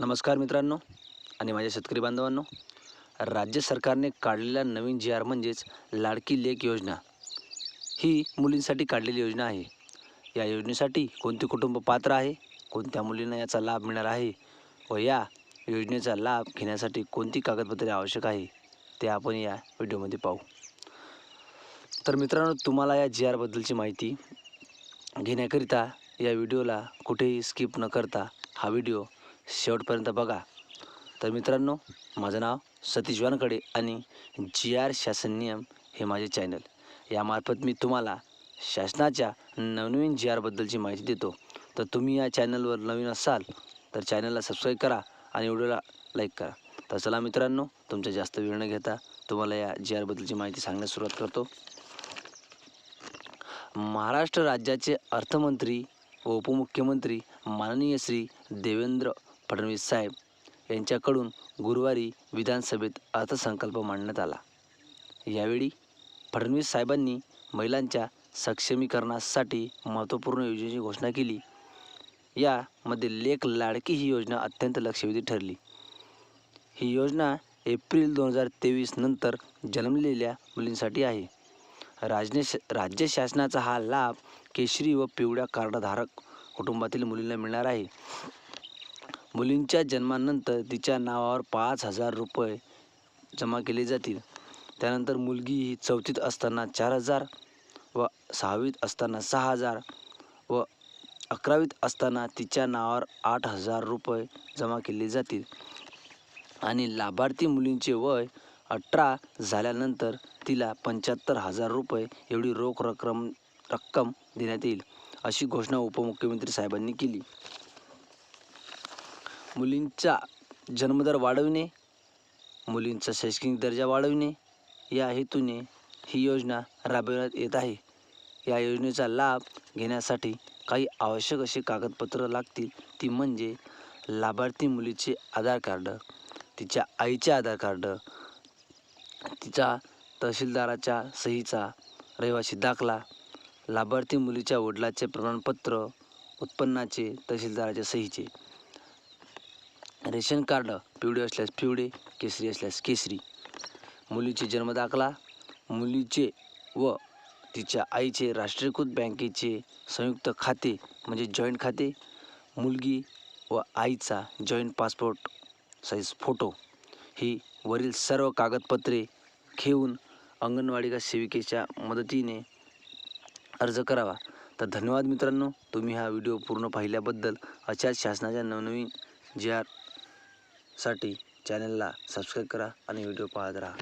नमस्कार मित्रांनो आणि माझ्या शेतकरी बांधवांनो राज्य सरकारने काढलेला नवीन जी आर म्हणजेच लाडकी लेक योजना ही मुलींसाठी काढलेली योजना आहे. या योजनेसाठी कोणते कुटुंब पात्र आहे कोणत्या मुलींना याचा लाभ मिळणार आहे व या योजनेचा लाभ घेण्यासाठी कोणती कागदपत्रे आवश्यक आहे ते आपण या व्हिडिओमध्ये पाहू. तर मित्रांनो तुम्हाला या जी आरबद्दलची माहिती घेण्याकरिता या व्हिडिओला कुठेही स्किप न करता हा व्हिडिओ शेवटपर्यंत बघा. तर मित्रांनो माझं नाव सतीश वानकडे आणि जी आर शासन नियम हे माझे चॅनल. यामार्फत मी तुम्हाला शासनाच्या नवनवीन जी आरबद्दलची माहिती देतो. तर तुम्ही या चॅनलवर नवीन असाल तर चॅनलला सबस्क्राईब करा आणि व्हिडिओला लाईक करा. तर चला मित्रांनो तुमचा जास्त वेळ न घेता तुम्हाला या जी आरबद्दलची माहिती सांगण्यास सुरुवात करतो. महाराष्ट्र राज्याचे अर्थमंत्री व उपमुख्यमंत्री माननीय श्री देवेंद्र फडणवीस साहेब यांच्याकडून गुरुवारी विधानसभेत अर्थसंकल्प मांडण्यात आला. यावेळी फडणवीस साहेबांनी महिलांच्या सक्षमीकरणासाठी महत्त्वपूर्ण योजनेची घोषणा केली. यामध्ये लेख लाडकी ही योजना अत्यंत लक्षवेधी ठरली. ही योजना एप्रिल दोन हजार तेवीस नंतर जन्मलेल्या मुलींसाठी आहे. राजने राज्य शासनाचा हा लाभ केशरी व पिवळ्या कार्डधारक कुटुंबातील मुलींना मिळणार आहे. मुलींच्या जन्मानंतर तिच्या नावावर पाच हजार रुपये जमा केले जातील. त्यानंतर मुलगी ही चौथीत असताना चार हजार व सहावीत असताना सहा हजार व अकरावीत असताना तिच्या नावावर आठ हजार रुपये जमा केले जातील. आणि लाभार्थी मुलींचे वय अठरा झाल्यानंतर तिला पंच्याहत्तर हजार रुपये एवढी रोख रक्कम रक्कम देण्यात येईल अशी घोषणा उपमुख्यमंत्री साहेबांनी केली. मुलींचा जन्मदर वाढविणे मुलींचा शैक्षणिक दर्जा वाढविणे या हेतूने ही योजना राबविण्यात येत आहे. या योजनेचा लाभ घेण्यासाठी काही आवश्यक असे कागदपत्रं लागतील. ती म्हणजे लाभार्थी मुलीचे आधार कार्ड तिच्या आईचे आधार कार्ड तिचा तहसीलदाराच्या सहीचा रहिवासी दाखला लाभार्थी मुलीच्या वडिलाचे प्रमाणपत्र उत्पन्नाचे तहसीलदाराच्या सहीचे. रेशन कार्ड पिवळे असल्यास पिवळे केसरी असल्यास केसरी. मुलीचे जन्मदाखला मुलीचे व तिच्या आईचे राष्ट्रीयकृत बँकेचे संयुक्त खाते म्हणजे जॉईंट खाते. मुलगी व आईचा जॉईंट पासपोर्ट साईज फोटो. ही वरील सर्व कागदपत्रे घेऊन अंगणवाडी का सेविकेच्या मदतीने अर्ज करावा. तर धन्यवाद मित्रांनो. तुम्ही हा व्हिडिओ पूर्ण पाहिल्याबद्दल अशाच शासनाच्या नवनवीन जे आर साठी चॅनलला सबस्क्राईब करा आणि व्हिडिओ पाहत राहा.